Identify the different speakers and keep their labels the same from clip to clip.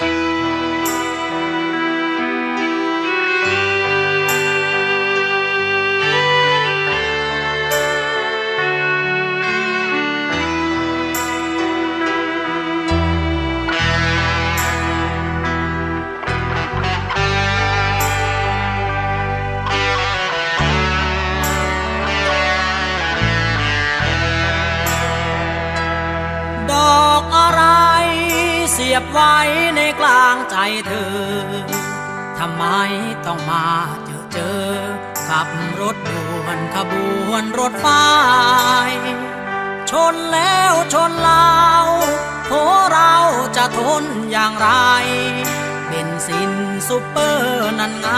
Speaker 1: Ah! สียบไว้ในกลางใจเธอ ทำไมต้องมาเจอเจอกับรถด่วนขบวนรถไฟ ชนแล้วชนเล่าโหเราจะทนอย่างไร เป็นสินซุปเปอร์นั่นไง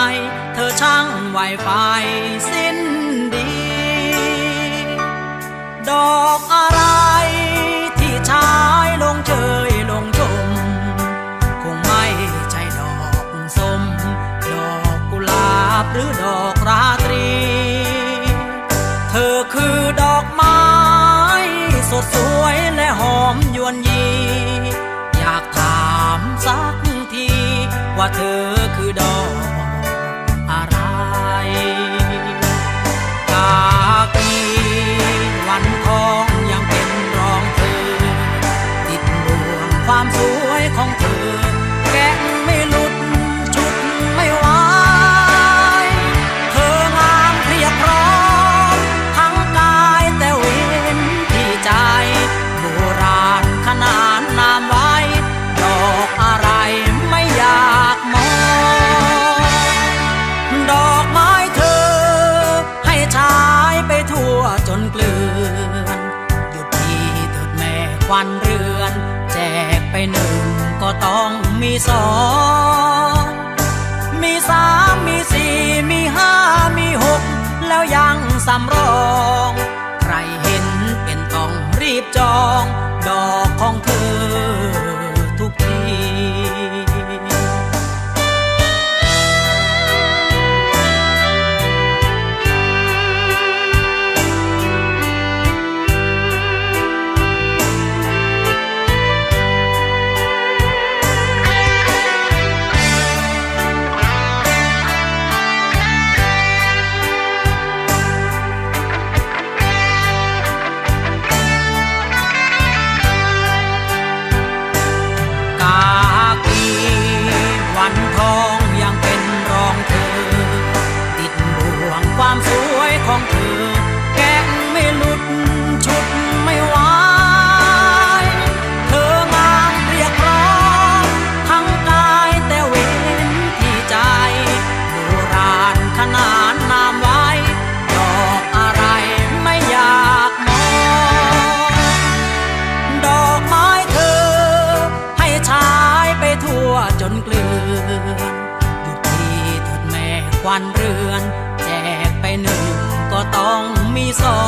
Speaker 1: เธอช่างไวไฟสิ้น วยและหอมยวนยี อยากถามสักที ว่าเธอคือดอกอะไรกากีวันทองยังเป็นรองเธอ ติดบ่วงความสวยของเธอ มีสอง มีสามมีสี่มีห้ามีหกแล้วยังสำรอง ใครเห็นเป็นต้องรีบจอง ดอกของเธอ จนเกลื่อนหยุดทีเถิดแม่ควันเรือน แจกไปหนึ่งก็ต้องมีสอ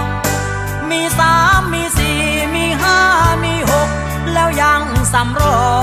Speaker 1: งมีสามมีสี่มีห้ามีหกแล้วยังสำรอง